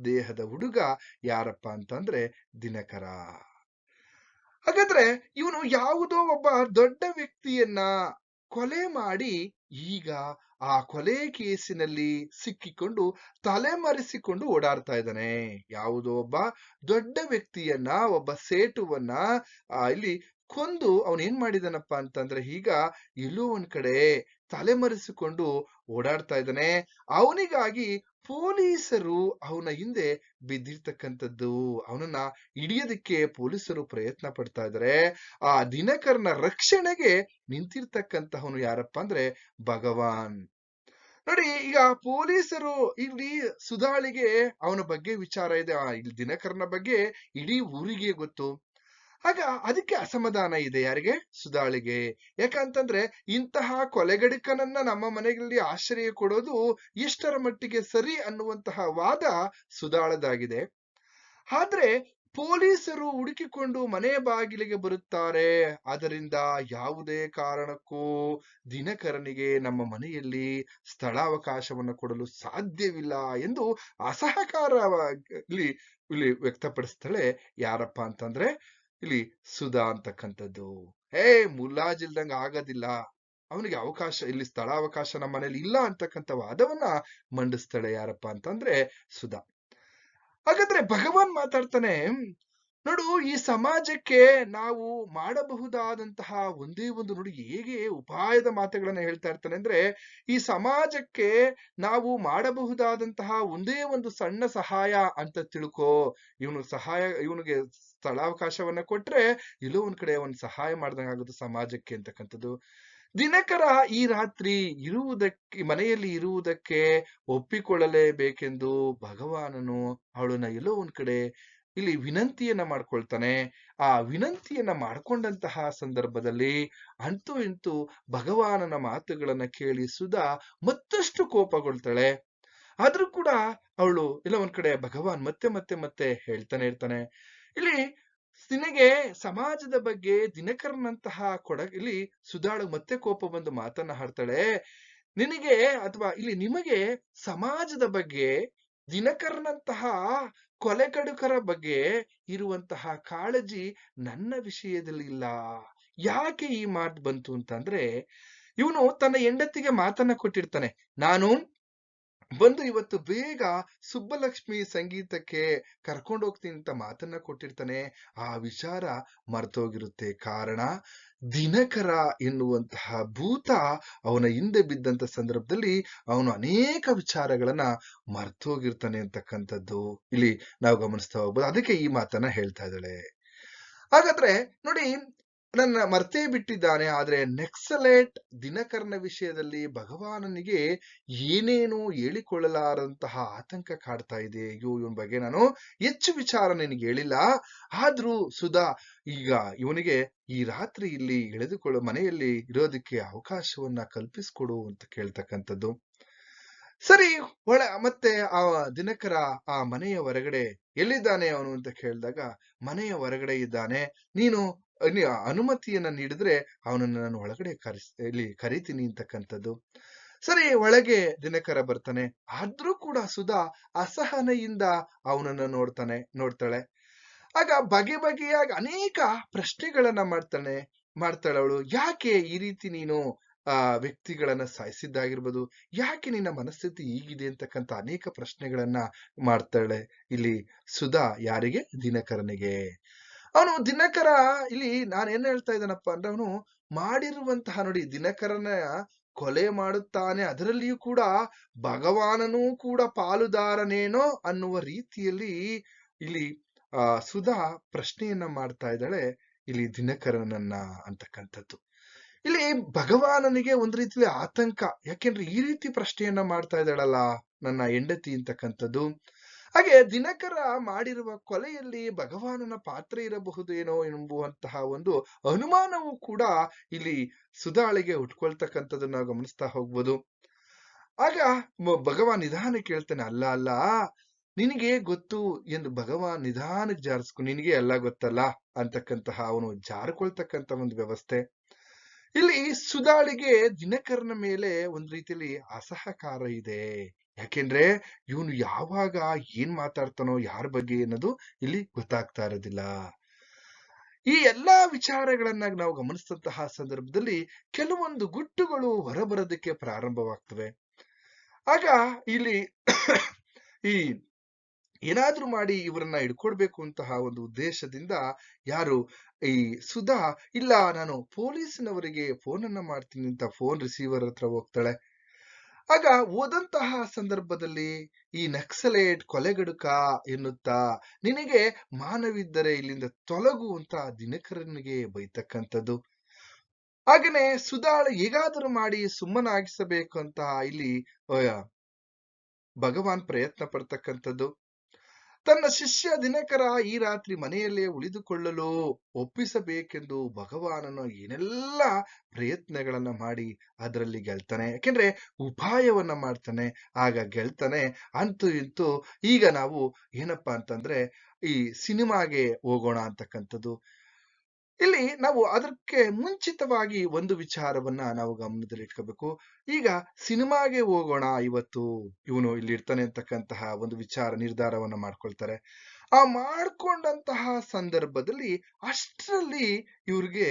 ದೇಹದ ಹುಡುಗ ಯಾರಪ್ಪ ಅಂತಂದ್ರೆ ದಿನಕರ. ಹಾಗಾದ್ರೆ ಇವನು ಯಾವುದೋ ಒಬ್ಬ ದೊಡ್ಡ ವ್ಯಕ್ತಿಯನ್ನ ಕೊಲೆ ಮಾಡಿ ಈಗ ಆ ಕೊಲೆ ಕೇಸಿನಲ್ಲಿ ಸಿಕ್ಕಿಕೊಂಡು ತಲೆಮರೆಸಿಕೊಂಡು ಓಡಾಡ್ತಾ ಇದ್ದಾನೆ. ಯಾವುದೋ ಒಬ್ಬ ದೊಡ್ಡ ವ್ಯಕ್ತಿಯನ್ನ, ಒಬ್ಬ ಸೇಟುವನ್ನ ಇಲ್ಲಿ ಕೊಂದು ಅವನ್ ಏನ್ ಮಾಡಿದಾನಪ್ಪ ಅಂತಂದ್ರೆ ಈಗ ಎಲ್ಲೋ ಒಂದ್ ಕಡೆ ತಲೆಮರೆಸಿಕೊಂಡು ಓಡಾಡ್ತಾ ಇದ್ದಾನೆ. ಅವನಿಗಾಗಿ ಪೊಲೀಸರು ಅವನ ಹಿಂದೆ ಬಿದ್ದಿರ್ತಕ್ಕಂಥದ್ದು. ಅವನನ್ನ ಹಿಡಿಯೋದಕ್ಕೆ ಪೊಲೀಸರು ಪ್ರಯತ್ನ ಪಡ್ತಾ ಇದ್ದಾರೆ ಆ ದಿನಕರನ ರಕ್ಷಣೆಗೆ ನಿಂತಿರ್ತಕ್ಕಂತಹವನು ಯಾರಪ್ಪ ಅಂದ್ರೆ ಭಗವಾನ್. ನೋಡಿ, ಈಗ ಪೊಲೀಸರು ಇಲ್ಲಿ ಸುಧಾಳಿಗೆ ಅವನ ಬಗ್ಗೆ ವಿಚಾರ ಇದೆ. ಇಲ್ಲಿ ದಿನಕರನ ಬಗ್ಗೆ ಇಡೀ ಊರಿಗೆ ಗೊತ್ತು. ಆಗ ಅದಕ್ಕೆ ಅಸಮಾಧಾನ ಇದೆ ಯಾರಿಗೆ? ಸುಧಾಳಿಗೆ. ಯಾಕಂತಂದ್ರೆ ಇಂತಹ ಕೊಲೆಗಡಿಕನನ್ನ ನಮ್ಮ ಮನೆಯಲ್ಲಿ ಆಶ್ರಯ ಕೊಡೋದು ಎಷ್ಟರ ಮಟ್ಟಿಗೆ ಸರಿ ಅನ್ನುವಂತಹ ವಾದ ಸುಧಾಳದಾಗಿದೆ. ಆದ್ರೆ ಪೊಲೀಸರು ಹುಡುಕಿಕೊಂಡು ಮನೆ ಬಾಗಿಲಿಗೆ ಬರುತ್ತಾರೆ. ಅದರಿಂದ ಯಾವುದೇ ಕಾರಣಕ್ಕೂ ದಿನಕರನಿಗೆ ನಮ್ಮ ಮನೆಯಲ್ಲಿ ಸ್ಥಳಾವಕಾಶವನ್ನು ಕೊಡಲು ಸಾಧ್ಯವಿಲ್ಲ ಎಂದು ಅಸಹಕಾರವಾಗಿ ಇಲ್ಲಿ ವ್ಯಕ್ತಪಡಿಸ್ತಾಳೆ ಯಾರಪ್ಪ ಅಂತಂದ್ರೆ ಇಲ್ಲಿ ಸುಧಾ ಅಂತಕ್ಕಂಥದ್ದು. ಹೇ ಮುಲಾಜಿಲ್ದಂಗ ಆಗೋದಿಲ್ಲ. ಅವನಿಗೆ ಅವಕಾಶ, ಇಲ್ಲಿ ಸ್ಥಳಾವಕಾಶ ನಮ್ಮ ಮನೇಲಿ ಇಲ್ಲ ಅಂತಕ್ಕಂಥ ವಾದವನ್ನ ಮಂಡಿಸ್ತಾಳೆ ಯಾರಪ್ಪ ಅಂತಂದ್ರೆ ಸುಧಾ. ಹಾಗಾದ್ರೆ ಭಗವಾನ್ ಮಾತಾಡ್ತಾನೆ ನೋಡು, ಈ ಸಮಾಜಕ್ಕೆ ನಾವು ಮಾಡಬಹುದಾದಂತಹ ಒಂದೇ ಒಂದು ನೋಡಿ ಹೇಗೆ ಉಪಾಯದ ಮಾತುಗಳನ್ನ ಹೇಳ್ತಾ ಇರ್ತಾನೆ ಅಂದ್ರೆ, ಈ ಸಮಾಜಕ್ಕೆ ನಾವು ಮಾಡಬಹುದಾದಂತಹ ಒಂದೇ ಒಂದು ಸಣ್ಣ ಸಹಾಯ ಅಂತ ತಿಳ್ಕೋ. ಇವನು ಸಹಾಯ, ಇವನಿಗೆ ಸ್ಥಳಾವಕಾಶವನ್ನ ಕೊಟ್ರೆ ಎಲ್ಲೋ ಒಂದ್ ಕಡೆ ಅವನ್ ಸಹಾಯ ಮಾಡ್ದಂಗಾಗುತ್ತೆ ಸಮಾಜಕ್ಕೆ ಅಂತಕ್ಕಂಥದ್ದು. ದಿನಕರ ಈ ರಾತ್ರಿ ಇರುವುದಕ್ಕೆ, ಮನೆಯಲ್ಲಿ ಇರುವುದಕ್ಕೆ ಒಪ್ಪಿಕೊಳ್ಳಲೇಬೇಕೆಂದು ಭಗವಾನನು ಅವಳನ್ನ ಎಲ್ಲೋ ಒಂದ್ ಕಡೆ ಇಲ್ಲಿ ವಿನಂತಿಯನ್ನ ಮಾಡ್ಕೊಳ್ತಾನೆ. ಆ ವಿನಂತಿಯನ್ನ ಮಾಡ್ಕೊಂಡಂತಹ ಸಂದರ್ಭದಲ್ಲಿ ಅಂತೂ ಇಂತೂ ಭಗವಾನನ ಮಾತುಗಳನ್ನ ಕೇಳಿ ಸುಧಾ ಮತ್ತಷ್ಟು ಕೋಪಗೊಳ್ತಾಳೆ. ಆದ್ರೂ ಕೂಡ ಅವಳು ಇಲ್ಲ ಒಂದ್ ಕಡೆ ಭಗವಾನ್ ಮತ್ತೆ ಮತ್ತೆ ಮತ್ತೆ ಹೇಳ್ತಾನೆ ಇರ್ತಾನೆ. ಇಲ್ಲಿ ನಿನಗೆ ಸಮಾಜದ ಬಗ್ಗೆ ದಿನಕರನಂತಹ ಕೊಡ ಇಲ್ಲಿ ಸುಧಾಳು ಮತ್ತೆ ಕೋಪ ಬಂದು ಮಾತನ್ನ ಹಾಡ್ತಾಳೆ. ನಿನಗೆ ಅಥವಾ ಇಲ್ಲಿ ನಿಮಗೆ ಸಮಾಜದ ಬಗ್ಗೆ ದಿನಕರನಂತಹ ಕೊಲೆಗಡುಕರ ಬಗ್ಗೆ ಇರುವಂತಹ ಕಾಳಜಿ ನನ್ನ ವಿಷಯದಲ್ಲಿ ಇಲ್ಲ. ಯಾಕೆ ಈ ಮಾತು ಬಂತು ಅಂತಂದ್ರೆ, ಇವನು ತನ್ನ ಹೆಂಡತಿಗೆ ಮಾತನ್ನ ಕೊಟ್ಟಿರ್ತಾನೆ. ನಾನು ಬಂದು ಇವತ್ತು ಬೇಗ ಸುಬ್ಬಲಕ್ಷ್ಮಿ ಸಂಗೀತಕ್ಕೆ ಕರ್ಕೊಂಡು ಹೋಗ್ತೀನಿ ಅಂತ ಮಾತನ್ನ ಕೊಟ್ಟಿರ್ತಾನೆ. ಆ ವಿಚಾರ ಮರ್ತೋಗಿರುತ್ತೆ. ಕಾರಣ ದಿನಕರ ಎನ್ನುವಂತಹ ಭೂತ ಅವನ ಹಿಂದೆ ಬಿದ್ದಂತ ಸಂದರ್ಭದಲ್ಲಿ ಅವನು ಅನೇಕ ವಿಚಾರಗಳನ್ನ ಮರ್ತೋಗಿರ್ತಾನೆ ಅಂತಕ್ಕಂಥದ್ದು. ಇಲ್ಲಿ ನಾವು ಗಮನಿಸ್ತಾ ಹೋಗ್ಬೋದು. ಅದಕ್ಕೆ ಈ ಮಾತನ್ನ ಹೇಳ್ತಾ ಇದ್ದಾಳೆ. ಹಾಗಾದ್ರೆ ನೋಡಿ ನನ್ನ ಮರ್ತೇ ಬಿಟ್ಟಿದ್ದಾನೆ, ಆದ್ರೆ ನೆಕ್ಸಲೇಟ್ ದಿನಕರನ ವಿಷಯದಲ್ಲಿ ಭಗವಾನನಿಗೆ ಏನೇನೋ ಹೇಳಿಕೊಳ್ಳಲಾರಂತಹ ಆತಂಕ ಕಾಡ್ತಾ ಇದೆ ಅಯ್ಯೋ ಇವನ್ ಬಗ್ಗೆ. ನಾನು ಹೆಚ್ಚು ವಿಚಾರ ನಿನಗೆ ಹೇಳಿಲ್ಲ. ಆದ್ರೂ ಸುಧಾ, ಈಗ ಇವನಿಗೆ ಈ ರಾತ್ರಿ ಇಲ್ಲಿ ಎಳೆದುಕೊಳ್ಳೋ, ಮನೆಯಲ್ಲಿ ಇರೋದಕ್ಕೆ ಅವಕಾಶವನ್ನ ಕಲ್ಪಿಸ್ಕೊಡು ಅಂತ ಕೇಳ್ತಕ್ಕಂಥದ್ದು. ಸರಿ, ಒಳ, ಮತ್ತೆ ಆ ದಿನಕರ ಆ ಮನೆಯ ಹೊರಗಡೆ ಎಲ್ಲಿದ್ದಾನೆ ಅವನು ಅಂತ ಕೇಳಿದಾಗ, ಮನೆಯ ಹೊರಗಡೆ ಇದ್ದಾನೆ. ನೀನು ಅನುಮತಿಯನ್ನ ನೀಡಿದ್ರೆ ಅವನನ್ನು ನಾನು ಒಳಗಡೆ ಕರೆಸ್, ಇಲ್ಲಿ ಕರಿತೀನಿ ಅಂತಕ್ಕಂಥದ್ದು. ಸರಿ, ಒಳಗೆ ದಿನಕರ ಬರ್ತಾನೆ. ಆದ್ರೂ ಕೂಡ ಸುಧಾ ಅಸಹನೆಯಿಂದ ಅವನನ್ನ ನೋಡ್ತಾನೆ, ನೋಡ್ತಾಳೆ. ಆಗ ಬಗೆ ಬಗೆಯಾಗಿ ಅನೇಕ ಪ್ರಶ್ನೆಗಳನ್ನ ಮಾಡ್ತಾನೆ, ಮಾಡ್ತಾಳವಳು. ಯಾಕೆ ಈ ರೀತಿ ನೀನು, ಆ, ವ್ಯಕ್ತಿಗಳನ್ನ ಸಾಯಿಸಿದ್ದಾಗಿರ್ಬೋದು? ಯಾಕೆ ನಿನ್ನ ಮನಸ್ಥಿತಿ ಹೀಗಿದೆ ಅಂತಕ್ಕಂಥ ಅನೇಕ ಪ್ರಶ್ನೆಗಳನ್ನ ಮಾಡ್ತಾಳೆ ಇಲ್ಲಿ ಸುಧಾ ಯಾರಿಗೆ? ದಿನಕರನಿಗೆ. ಅವನು ದಿನಕರ ಇಲ್ಲಿ ನಾನು ಏನ್ ಹೇಳ್ತಾ ಇದ್ದಾನಪ್ಪ ಅಂದ್ರೆ ಅವನು ಮಾಡಿರುವಂತಹ ನೋಡಿ ದಿನಕರನ ಕೊಲೆ ಮಾಡುತ್ತಾನೆ, ಅದರಲ್ಲಿಯೂ ಕೂಡ ಭಗವಾನನೂ ಕೂಡ ಪಾಲುದಾರನೇನೋ ಅನ್ನುವ ರೀತಿಯಲ್ಲಿ ಇಲ್ಲಿ, ಆ, ಸುಧಾ ಪ್ರಶ್ನೆಯನ್ನ ಮಾಡ್ತಾ ಇದ್ದಾಳೆ, ಇಲ್ಲಿ ದಿನಕರನನ್ನ ಅಂತಕ್ಕಂಥದ್ದು. ಇಲ್ಲಿ ಭಗವಾನನಿಗೆ ಒಂದ್ ರೀತಿಯಲ್ಲಿ ಆತಂಕ, ಯಾಕೆಂದ್ರೆ ಈ ರೀತಿ ಪ್ರಶ್ನೆಯನ್ನ ಮಾಡ್ತಾ ಇದ್ದಾಳಲ್ಲ ನನ್ನ ಹೆಂಡತಿ ಅಂತಕ್ಕಂಥದ್ದು. ಹಾಗೆ ದಿನಕರ ಮಾಡಿರುವ ಕೊಲೆಯಲ್ಲಿ ಭಗವಾನನ ಪಾತ್ರ ಇರಬಹುದೇನೋ ಎಂಬುವಂತಹ ಒಂದು ಅನುಮಾನವೂ ಕೂಡ ಇಲ್ಲಿ ಸುಧಾಳಿಗೆ ಉಟ್ಕೊಳ್ತಕ್ಕಂಥದ್ದನ್ನ ಗಮನಿಸ್ತಾ ಹೋಗ್ಬೋದು. ಆಗ ಭಗವಾನ್ ನಿಧಾನ ಕೇಳ್ತಾನೆ, ಅಲ್ಲ ಅಲ್ಲ, ನಿನಗೆ ಗೊತ್ತು ಎಂದು ಭಗವಾನ್ ನಿಧಾನಕ್ಕೆ ಜಾರಿಸ್ಕೊ, ನಿನಗೆ ಎಲ್ಲ ಗೊತ್ತಲ್ಲ? ಅಂತಕ್ಕಂತಹ ಅವನು ಜಾರಿಕೊಳ್ತಕ್ಕಂತ ಒಂದು ವ್ಯವಸ್ಥೆ. ಇಲ್ಲಿ ಸುಧಾಳಿಗೆ ದಿನಕರನ ಮೇಲೆ ಒಂದು ರೀತಿಯಲ್ಲಿ ಅಸಹಕಾರ ಇದೆ. ಯಾಕೆಂದ್ರೆ ಇವನು ಯಾವಾಗ ಏನ್ ಮಾತಾಡ್ತಾನೋ ಯಾರ ಬಗ್ಗೆ ಅನ್ನೋದು ಇಲ್ಲಿ ಗೊತ್ತಾಗ್ತಾ ಇರೋದಿಲ್ಲ. ಈ ಎಲ್ಲಾ ವಿಚಾರಗಳನ್ನ ನಾವು ಗಮನಿಸಿದಂತಹ ಸಂದರ್ಭದಲ್ಲಿ ಕೆಲವೊಂದು ಗುಟ್ಟುಗಳು ಹೊರಬರೋದಕ್ಕೆ ಪ್ರಾರಂಭವಾಗ್ತವೆ. ಆಗ ಇಲ್ಲಿ ಈ ಏನಾದ್ರೂ ಮಾಡಿ ಇವರನ್ನ ಹಿಡ್ಕೊಡ್ಬೇಕು ಅಂತಹ ಒಂದು ಉದ್ದೇಶದಿಂದ ಯಾರು ಈ ಸುಧಾ, ಇಲ್ಲ, ನಾನು ಪೊಲೀಸ್ನವರಿಗೆ ಫೋನ್ ಅನ್ನ ಮಾಡ್ತೀನಿ ಅಂತ ಫೋನ್ ರಿಸೀವರ್ ಹತ್ರ ಹೋಗ್ತಾಳೆ. ಆಗ ಓದಂತಹ ಸಂದರ್ಭದಲ್ಲಿ ಈ ನಕ್ಸಲೇಟ್ ಕೊಲೆಗಡುಕ ಎನ್ನುತ್ತಾ, ನಿನಗೆ ಮಾನವಿದ್ದರೆ ಇಲ್ಲಿಂದ ತೊಲಗುವಂತ ದಿನಕರನಿಗೆ ಬೈತಕ್ಕಂಥದ್ದು. ಹಾಗೇನೆ ಸುಧಾಳ ಹೇಗಾದರೂ ಮಾಡಿ ಸುಮ್ಮನಾಗಿಸಬೇಕು ಅಂತ ಇಲ್ಲಿ ಭಗವಾನ್ ಪ್ರಯತ್ನ ಪಡ್ತಕ್ಕಂಥದ್ದು. ತನ್ನ ಶಿಷ್ಯ ದಿನಕರ ಈ ರಾತ್ರಿ ಮನೆಯಲ್ಲೇ ಉಳಿದುಕೊಳ್ಳಲು ಒಪ್ಪಿಸಬೇಕೆಂದು ಭಗವಾನನು ಏನೆಲ್ಲ ಪ್ರಯತ್ನಗಳನ್ನ ಮಾಡಿ ಅದರಲ್ಲಿ ಗೆಲ್ತಾನೆ. ಯಾಕೆಂದ್ರೆ ಉಪಾಯವನ್ನ ಮಾಡ್ತಾನೆ. ಆಗ ಗೆಲ್ತಾನೆ. ಅಂತೂ ಇಂತೂ ಈಗ ನಾವು ಏನಪ್ಪಾ ಅಂತಂದ್ರೆ ಈ ಸಿನಿಮಾಗೆ ಹೋಗೋಣ ಅಂತಕ್ಕಂಥದ್ದು. ಇಲ್ಲಿ ನಾವು ಅದಕ್ಕೆ ಮುಂಚಿತವಾಗಿ ಒಂದು ವಿಚಾರವನ್ನ ನಾವು ಗಮನದಲ್ಲಿ ಇಟ್ಕೋಬೇಕು ಈಗ ಸಿನಿಮಾಗೆ ಹೋಗೋಣ ಇವತ್ತು. ಇವನು ಇಲ್ಲಿ ಇರ್ತಾನೆ ಅಂತಕ್ಕಂತಹ ಒಂದು ವಿಚಾರ, ನಿರ್ಧಾರವನ್ನ ಮಾಡ್ಕೊಳ್ತಾರೆ. ಆ ಮಾಡ್ಕೊಂಡಂತಹ ಸಂದರ್ಭದಲ್ಲಿ ಅಷ್ಟರಲ್ಲಿ ಇವ್ರಿಗೆ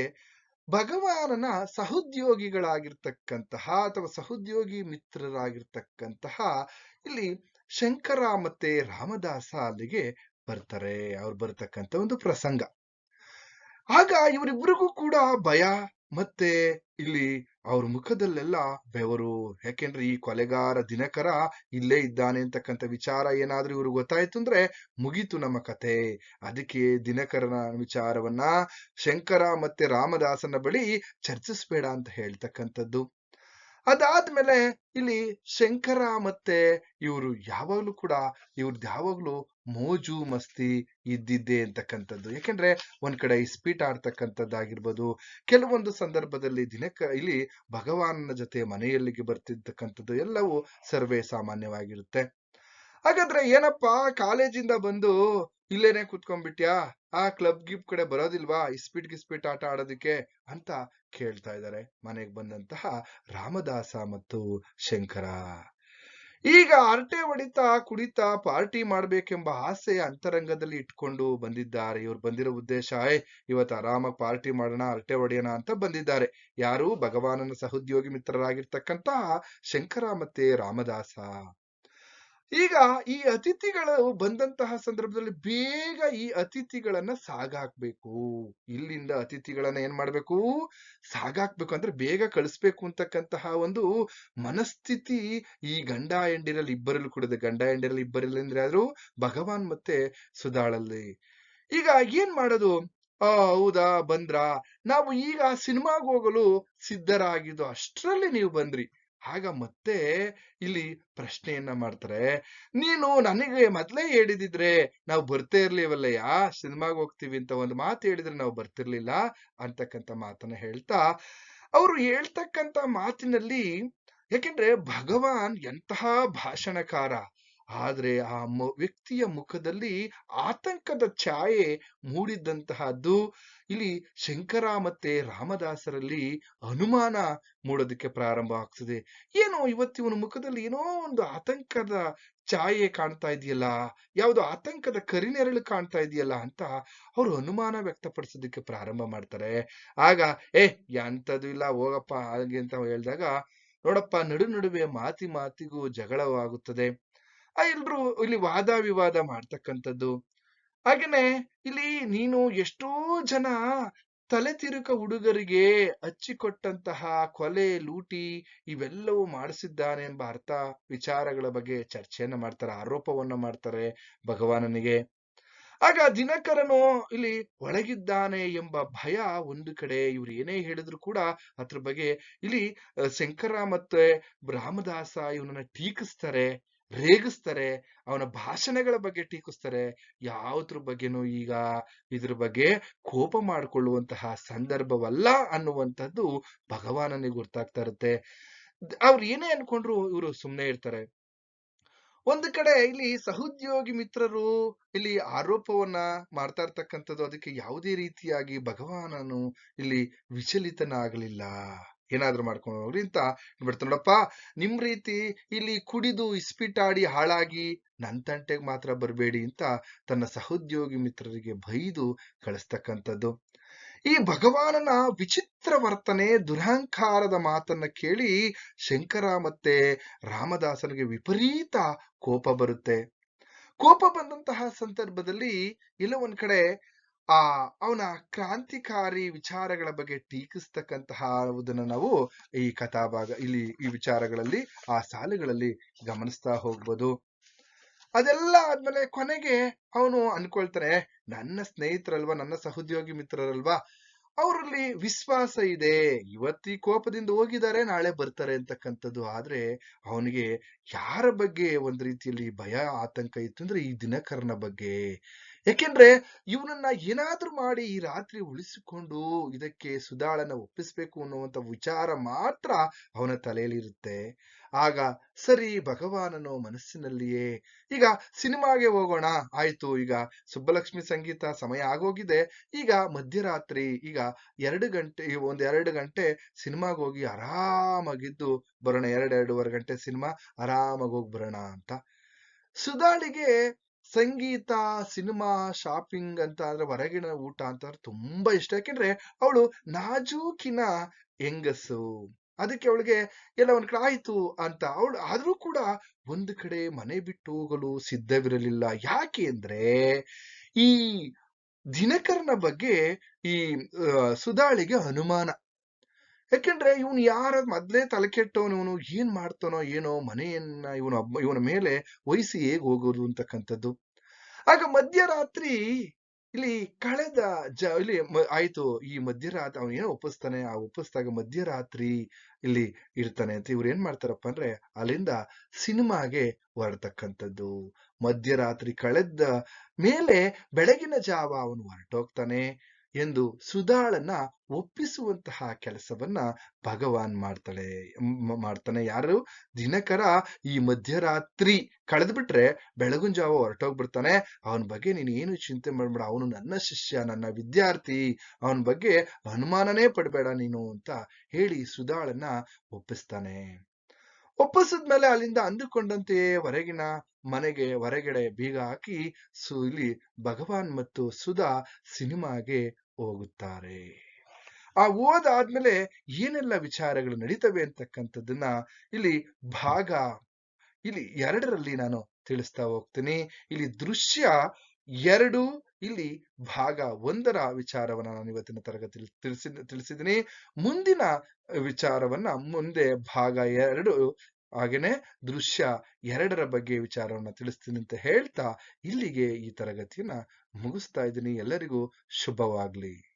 ಭಗವಾನನ ಸಹೋದ್ಯೋಗಿಗಳಾಗಿರ್ತಕ್ಕಂತಹ ಅಥವಾ ಸಹೋದ್ಯೋಗಿ ಮಿತ್ರರಾಗಿರ್ತಕ್ಕಂತಹ ಇಲ್ಲಿ ಶಂಕರ ಮತ್ತೆ ರಾಮದಾಸ ಅಲ್ಲಿಗೆ ಬರ್ತಾರೆ. ಅವ್ರು ಬರ್ತಕ್ಕಂಥ ಒಂದು ಪ್ರಸಂಗ. ಆಗ ಇವರಿಬ್ಬರಿಗೂ ಕೂಡ ಭಯ ಮತ್ತೆ ಇಲ್ಲಿ ಅವ್ರ ಮುಖದಲ್ಲೆಲ್ಲ ಬೆವರು. ಯಾಕೆಂದ್ರೆ ಈ ಕೊಲೆಗಾರ ದಿನಕರ ಇಲ್ಲೇ ಇದ್ದಾನೆ ಅಂತಕ್ಕಂಥ ವಿಚಾರ ಏನಾದ್ರೂ ಇವ್ರಿಗೆ ಗೊತ್ತಾಯ್ತು ಅಂದ್ರೆ ಮುಗೀತು ನಮ್ಮ ಕತೆ ಅದಕ್ಕೆ ದಿನಕರನ ವಿಚಾರವನ್ನ ಶಂಕರ ಮತ್ತೆ ರಾಮದಾಸನ ಬಳಿ ಚರ್ಚಿಸ್ಬೇಡ ಅಂತ ಹೇಳ್ತಕ್ಕಂಥದ್ದು. ಅದಾದ್ಮೇಲೆ ಇಲ್ಲಿ ಶಂಕರ ಮತ್ತೆ ಇವರು ಯಾವಾಗ್ಲೂ ಕೂಡ ಇವ್ರದ್ದು ಯಾವಾಗ್ಲೂ ಮೋಜು ಮಸ್ತಿ ಇದ್ದಿದ್ದೆ ಅಂತಕ್ಕಂಥದ್ದು. ಯಾಕೆಂದ್ರೆ ಒಂದ್ ಕಡೆ ಇಸ್ಪೀಟ್ ಆಡ್ತಕ್ಕಂಥದ್ದಾಗಿರ್ಬೋದು, ಕೆಲವೊಂದು ಸಂದರ್ಭದಲ್ಲಿ ದಿನಕ್ಕ ಇಲ್ಲಿ ಭಗವಾನನ ಜೊತೆ ಮನೆಯಲ್ಲಿಗೆ ಬರ್ತಿರ್ತಕ್ಕಂಥದ್ದು ಎಲ್ಲವೂ ಸರ್ವೇ ಸಾಮಾನ್ಯವಾಗಿರುತ್ತೆ. ಹಾಗಾದ್ರೆ ಏನಪ್ಪಾ, ಕಾಲೇಜಿಂದ ಬಂದು ಇಲ್ಲೇನೆ ಕುತ್ಕೊಂಡ್ಬಿಟ್ಯಾ? ಆ ಕ್ಲಬ್ ಗಿಬ್ ಕಡೆ ಬರೋದಿಲ್ವಾ? ಇಸ್ಪೀಟ್ ಗಿಸ್ಪೀಟ್ ಆಟ ಆಡೋದಕ್ಕೆ ಅಂತ ಕೇಳ್ತಾ ಇದ್ದಾರೆ ಮನೆಗೆ ಬಂದಂತಹ ರಾಮದಾಸ ಮತ್ತು ಶಂಕರ. ಈಗ ಅರಟೆ ಹೊಡಿತಾ ಕುಡಿತಾ ಪಾರ್ಟಿ ಮಾಡ್ಬೇಕೆಂಬ ಆಸೆ ಅಂತರಂಗದಲ್ಲಿ ಇಟ್ಕೊಂಡು ಬಂದಿದ್ದಾರೆ. ಇವ್ರು ಬಂದಿರೋ ಉದ್ದೇಶ, ಏ, ಇವತ್ತು ಆರಾಮಾಗಿ ಪಾರ್ಟಿ ಮಾಡೋಣ, ಅರಟೆ ಹೊಡೆಯೋಣ ಅಂತ ಬಂದಿದ್ದಾರೆ. ಯಾರು ಭಗವಾನನ ಸಹೋದ್ಯೋಗಿ ಮಿತ್ರರಾಗಿರ್ತಕ್ಕಂತಹ ಶಂಕರ ಮತ್ತೆ ರಾಮದಾಸ. ಈಗ ಈ ಅತಿಥಿಗಳು ಬಂದಂತಹ ಸಂದರ್ಭದಲ್ಲಿ ಬೇಗ ಈ ಅತಿಥಿಗಳನ್ನ ಸಾಗಾಕ್ಬೇಕು. ಇಲ್ಲಿಂದ ಅತಿಥಿಗಳನ್ನ ಏನ್ ಮಾಡ್ಬೇಕು? ಸಾಗಾಕ್ಬೇಕು ಅಂದ್ರೆ ಬೇಗ ಕಳಿಸ್ಬೇಕು ಅಂತಕ್ಕಂತಹ ಒಂದು ಮನಸ್ಥಿತಿ ಈ ಗಂಡ ಹೆಂಡಿರಲ್ಲಿ ಇಬ್ಬರಲ್ಲಿ ಕೂಡ ಇದೆ. ಗಂಡ ಹೆಂಡಿರಲ್ಲಿ ಇಬ್ಬರಲ್ಲಿ ಅಂದ್ರೆ ಆದ್ರೂ ಭಗವಾನ್ ಮತ್ತೆ ಸುಧಾಳಲ್ಲಿ. ಈಗ ಏನ್ ಮಾಡೋದು? ಆ, ಹೌದಾ, ಬಂದ್ರ? ನಾವು ಈಗ ಸಿನಿಮಾಗ್ ಹೋಗಲು ಸಿದ್ಧರಾಗಿದ್ದು ಅಷ್ಟರಲ್ಲಿ ನೀವು ಬಂದ್ರಿ. ಆಗ ಮತ್ತೆ ಇಲ್ಲಿ ಪ್ರಶ್ನೆಯನ್ನ ಮಾಡ್ತಾರೆ. ನೀನು ನನಗೆ ಮೊದಲೇ ಹೇಳಿದಿದ್ರೆ ನಾವು ಬರ್ತಾ ಇರ್ಲಿವಲ್ಲಯ್ಯ, ಸಿನಿಮಾಗೆ ಹೋಗ್ತೀವಿ ಅಂತ ಒಂದು ಮಾತು ಹೇಳಿದ್ರೆ ನಾವು ಬರ್ತಿರ್ಲಿಲ್ಲ ಅಂತಕ್ಕಂಥ ಮಾತನ್ನ ಹೇಳ್ತಾ, ಅವರು ಹೇಳ್ತಕ್ಕಂಥ ಮಾತಿನಲ್ಲಿ ಯಾಕೆಂದ್ರೆ ಭಗವಾನ್ ಎಂತಹ ಭಾಷಣಕಾರ ಆದ್ರೆ ಆ ವ್ಯಕ್ತಿಯ ಮುಖದಲ್ಲಿ ಆತಂಕದ ಛಾಯೆ ಮೂಡಿದ್ದಂತಹದ್ದು ಇಲ್ಲಿ ಶಂಕರ ಮತ್ತೆ ರಾಮದಾಸರಲ್ಲಿ ಅನುಮಾನ ಮೂಡೋದಕ್ಕೆ ಪ್ರಾರಂಭ ಆಗ್ತದೆ. ಏನೋ ಇವತ್ತಿವನ ಮುಖದಲ್ಲಿ ಏನೋ ಒಂದು ಆತಂಕದ ಛಾಯೆ ಕಾಣ್ತಾ ಇದೆಯಲ್ಲ, ಯಾವುದು ಆತಂಕದ ಕರಿನೆರಳು ಕಾಣ್ತಾ ಇದೆಯಲ್ಲ ಅಂತ ಅವರು ಅನುಮಾನ ವ್ಯಕ್ತಪಡಿಸೋದಕ್ಕೆ ಪ್ರಾರಂಭ ಮಾಡ್ತಾರೆ. ಆಗ, ಏ, ಎಂಥದ್ದು ಇಲ್ಲ, ಹೋಗಪ್ಪ, ಹಾಗೆ ಅಂತ ಹೇಳಿದಾಗ, ನೋಡಪ್ಪ, ನಡು ನಡುವೆ ಮಾತಿ ಮಾತಿಗೂ ಜಗಳವಾಗುತ್ತದೆ. ಎಲ್ರು ಇಲ್ಲಿ ವಾದ ವಿವಾದ ಮಾಡ್ತಕ್ಕಂಥದ್ದು. ಹಾಗೇನೆ ಇಲ್ಲಿ ನೀನು ಎಷ್ಟೋ ಜನ ತಲೆ ತಿರುಕ ಹುಡುಗರಿಗೆ ಹಚ್ಚಿಕೊಟ್ಟಂತಹ ಕೊಲೆ, ಲೂಟಿ ಇವೆಲ್ಲವೂ ಮಾಡಿಸಿದ್ದಾನೆ ಎಂಬ ಅರ್ಥ ವಿಚಾರಗಳ ಬಗ್ಗೆ ಚರ್ಚೆಯನ್ನ ಮಾಡ್ತಾರೆ, ಆರೋಪವನ್ನ ಮಾಡ್ತಾರೆ ಭಗವಾನನಿಗೆ. ಆಗ ದಿನಕರನು ಇಲ್ಲಿ ಒಳಗಿದ್ದಾನೆ ಎಂಬ ಭಯ ಒಂದು ಕಡೆ, ಇವ್ರು ಏನೇ ಹೇಳಿದ್ರು ಕೂಡ ಅದ್ರ ಬಗ್ಗೆ ಇಲ್ಲಿ ಶಂಕರ ಮತ್ತೆ ರಾಮದಾಸ ಇವನನ್ನ ಟೀಕಿಸ್ತಾರೆ. ರೇಗಿಸ್ತಾರೆ, ಅವನ ಭಾಷಣಗಳ ಬಗ್ಗೆ ಟೀಕಿಸ್ತಾರೆ, ಯಾವುದ್ರ ಬಗ್ಗೆನೂ ಈಗ ಇದ್ರ ಬಗ್ಗೆ ಕೋಪ ಮಾಡಿಕೊಳ್ಳುವಂತಹ ಸಂದರ್ಭವಲ್ಲ ಅನ್ನುವಂಥದ್ದು ಭಗವಾನನಿಗೆ ಗೊತ್ತಾಗ್ತಾ ಇರುತ್ತೆ. ಅವ್ರು ಏನೇ ಅನ್ಕೊಂಡ್ರು ಇವರು ಸುಮ್ಮನೆ ಇರ್ತಾರೆ. ಒಂದು ಕಡೆ ಇಲ್ಲಿ ಸಹೋದ್ಯೋಗಿ ಮಿತ್ರರು ಇಲ್ಲಿ ಆರೋಪವನ್ನ ಮಾಡ್ತಾ ಇರ್ತಕ್ಕಂಥದ್ದು ಅದಕ್ಕೆ ಯಾವುದೇ ರೀತಿಯಾಗಿ ಭಗವಾನನು ಇಲ್ಲಿ ವಿಚಲಿತನಾಗಲಿಲ್ಲ. ಏನಾದ್ರೂ ಮಾಡ್ಕೊಂಡು ಅಂತ ಬಿಡ್ತಾನೆ ನೋಡಪ್ಪ, ನಿಮ್ ರೀತಿ ಇಲ್ಲಿ ಕುಡಿದು, ಇಸ್ಪಿಟಾಡಿ, ಹಾಳಾಗಿ ನನ್ ತಂಟೆಗೆ ಮಾತ್ರ ಬರಬೇಡಿ ಅಂತ ತನ್ನ ಸಹೋದ್ಯೋಗಿ ಮಿತ್ರರಿಗೆ ಬೈದು ಕಳಿಸ್ತಕ್ಕಂಥದ್ದು. ಈ ಭಗವಾನನ ವಿಚಿತ್ರ ವರ್ತನೆ, ದುರಹಂಕಾರದ ಮಾತನ್ನ ಕೇಳಿ ಶಂಕರ ಮತ್ತೆ ರಾಮದಾಸನಿಗೆ ವಿಪರೀತ ಕೋಪ ಬರುತ್ತೆ. ಕೋಪ ಬಂದಂತಹ ಸಂದರ್ಭದಲ್ಲಿ ಇಲ್ಲ ಒಂದ್ ಕಡೆ ಆ, ಅವನ ಕ್ರಾಂತಿಕಾರಿ ವಿಚಾರಗಳ ಬಗ್ಗೆ ಟೀಕಿಸ್ತಕ್ಕಂತಹ ನಾವು ಈ ಕಥಾಭಾಗ, ಇಲ್ಲಿ ಈ ವಿಚಾರಗಳಲ್ಲಿ, ಆ ಸಾಲುಗಳಲ್ಲಿ ಗಮನಿಸ್ತಾ ಹೋಗ್ಬೋದು. ಅದೆಲ್ಲ ಆದ್ಮೇಲೆ ಕೊನೆಗೆ ಅವನು ಅನ್ಕೊಳ್ತಾರೆ, ನನ್ನ ಸ್ನೇಹಿತರಲ್ವಾ, ನನ್ನ ಸಹೋದ್ಯೋಗಿ ಮಿತ್ರರಲ್ವಾ, ಅವರಲ್ಲಿ ವಿಶ್ವಾಸ ಇದೆ. ಇವತ್ತಿ ಕೋಪದಿಂದ ಹೋಗಿದ್ದಾರೆ, ನಾಳೆ ಬರ್ತಾರೆ, ಅಂತಕ್ಕಂಥದ್ದು. ಆದ್ರೆ ಅವನಿಗೆ ಯಾರ ಬಗ್ಗೆ ಒಂದ್ ರೀತಿಯಲ್ಲಿ ಭಯ, ಆತಂಕ ಇತ್ತು ಅಂದ್ರೆ ಈ ದಿನಕರನ ಬಗ್ಗೆ. ಯಾಕೆಂದ್ರೆ ಇವನನ್ನ ಏನಾದ್ರೂ ಮಾಡಿ ಈ ರಾತ್ರಿ ಉಳಿಸಿಕೊಂಡು ಇದಕ್ಕೆ ಸುಧಾಳನ ಒಪ್ಪಿಸ್ಬೇಕು ಅನ್ನುವಂತ ವಿಚಾರ ಮಾತ್ರ ಅವನ ತಲೆಯಲ್ಲಿ ಇರುತ್ತೆ ಆಗ ಸರಿ ಭಗವಾನನು ಮನಸ್ಸಿನಲ್ಲಿಯೇ ಈಗ ಸಿನಿಮಾಗೆ ಹೋಗೋಣ. ಆಯ್ತು, ಈಗ ಸುಬ್ಬಲಕ್ಷ್ಮಿ ಸಂಗೀತ ಸಮಯ ಆಗೋಗಿದೆ. ಈಗ ಮಧ್ಯರಾತ್ರಿ, ಈಗ ಎರಡು ಗಂಟೆ, ಒಂದ್ ಎರಡು ಗಂಟೆ ಸಿನಿಮಾಗೆ ಹೋಗಿ ಆರಾಮಾಗಿದ್ದು ಬರೋಣ. ಎರಡೆರಡೂವರೆ ಗಂಟೆ ಸಿನಿಮಾ ಆರಾಮಾಗಿ ಹೋಗಿ ಬರೋಣ ಅಂತ. ಸುಧಾಳಿಗೆ ಸಂಗೀತ, ಸಿನಿಮಾ, ಶಾಪಿಂಗ್ ಅಂತ ಅಂದ್ರೆ ಹೊರಗಿನ ಊಟ ಅಂತ ತುಂಬಾ ಇಷ್ಟ. ಯಾಕೆಂದ್ರೆ ಅವಳು ನಾಜೂಕಿನ ಹೆಂಗಸು. ಅದಕ್ಕೆ ಅವಳಿಗೆ ಎಲ್ಲ ಒಂದ್ ಕಡೆ ಆಯ್ತು ಅಂತ. ಅವಳು ಆದ್ರೂ ಕೂಡ ಒಂದು ಕಡೆ ಮನೆ ಬಿಟ್ಟು ಹೋಗಲು ಸಿದ್ಧವಿರಲಿಲ್ಲ. ಯಾಕೆ ಅಂದ್ರೆ ಈ ದಿನಕರನ ಬಗ್ಗೆ ಈ ಸುಧಾಳಿಗೆ ಅನುಮಾನ. ಯಾಕೆಂದ್ರೆ ಇವನು ಯಾರ ಮೊದ್ಲೇ ತಲೆ ಕೆಟ್ಟವನು ಏನ್ ಮಾಡ್ತಾನೋ ಏನೋ ಮನೆಯನ್ನ ಇವನು ಇವನ ಮೇಲೆ ವಹಿಸಿ ಹೇಗ್ ಹೋಗೋದು ಅಂತಕ್ಕಂಥದ್ದು. ಆಗ ಮಧ್ಯರಾತ್ರಿ ಇಲ್ಲಿ ಕಳೆದ ಜ, ಇಲ್ಲಿ ಆಯ್ತು, ಈ ಮಧ್ಯರಾತ್ರಿ ಅವನು ಏನೋ ಒಪ್ಪಿಸ್ತಾನೆ, ಆ ಒಪ್ಪಿಸಿದಾಗ ಮಧ್ಯರಾತ್ರಿ ಇಲ್ಲಿ ಇರ್ತಾನೆ ಅಂತ ಇವ್ರು ಏನ್ ಮಾಡ್ತಾರಪ್ಪ ಅಂದ್ರೆ ಅಲ್ಲಿಂದ ಸಿನಿಮಾಗೆ ಹೊರಡ್ತಕ್ಕಂಥದ್ದು. ಮಧ್ಯರಾತ್ರಿ ಕಳೆದ ಮೇಲೆ ಬೆಳಗಿನ ಜಾವ ಅವನು ಹೊರಟೋಗ್ತಾನೆ. ಎಂದು ಸುಧಾಳನ್ನ ಒಪ್ಪಿಸುವಂತಹ ಕೆಲಸವನ್ನ ಭಗವಾನ್ ಮಾಡ್ತಾಳೆ ಮಾಡ್ತಾನೆ. ಯಾರು? ದಿನಕರ ಈ ಮಧ್ಯರಾತ್ರಿ ಕಳೆದು ಬಿಟ್ರೆ ಬೆಳಗಿನ ಜಾವ ಹೊರಟೋಗ್ಬಿಡ್ತಾನೆ ಅವನ ಬಗ್ಗೆ ನೀನು ಏನು ಚಿಂತೆ ಮಾಡ್ಬೇಡ. ಅವನು ನನ್ನ ಶಿಷ್ಯ, ನನ್ನ ವಿದ್ಯಾರ್ಥಿ. ಅವನ ಬಗ್ಗೆ ಅನುಮಾನನೇ ಪಡಬೇಡ ನೀನು ಅಂತ ಹೇಳಿ ಸುಧಾಳನ್ನ ಒಪ್ಪಿಸ್ತಾನೆ. ಒಪ್ಪಿಸಿದ್ಮೇಲೆ ಅಲ್ಲಿಂದ ಅಂದುಕೊಂಡಂತೆಯೇ ಹೊರಗಿನ ಮನೆಗೆ ಹೊರಗಡೆ ಬೀಗ ಹಾಕಿ ಸು, ಇಲ್ಲಿ ಭಗವಾನ್ ಮತ್ತು ಸುಧಾ ಸಿನಿಮಾಗೆ ಹೋಗುತ್ತಾರೆ. ಆ ಓದಾದ್ಮೇಲೆ ಏನೆಲ್ಲ ವಿಚಾರಗಳು ನಡೀತವೆ ಅಂತಕ್ಕಂಥದ್ದನ್ನ ಇಲ್ಲಿ ಭಾಗ, ಇಲ್ಲಿ ಎರಡರಲ್ಲಿ ನಾನು ತಿಳಿಸ್ತಾ ಹೋಗ್ತೀನಿ. ಇಲ್ಲಿ ದೃಶ್ಯ ಎರಡು, ಇಲ್ಲಿ ಭಾಗ ಒಂದರ ವಿಚಾರವನ್ನ ನಾನು ಇವತ್ತಿನ ತರಗತಿಯಲ್ಲಿ ತಿಳಿಸಿ ತಿಳಿಸಿದ್ದೀನಿ. ಮುಂದಿನ ವಿಚಾರವನ್ನ ಮುಂದೆ ಭಾಗ ಎರಡು ಹಾಗೇನೆ ದೃಶ್ಯ ಎರಡರ ಬಗ್ಗೆ ವಿಚಾರವನ್ನು ತಿಳಿಸ್ತೀನಿ ಅಂತ ಹೇಳ್ತಾ ಇಲ್ಲಿಗೆ ಈ ತರಗತಿಯನ್ನ ಮುಗಿಸ್ತಾ ಇದ್ದೀನಿ. ಎಲ್ಲರಿಗೂ ಶುಭವಾಗ್ಲಿ.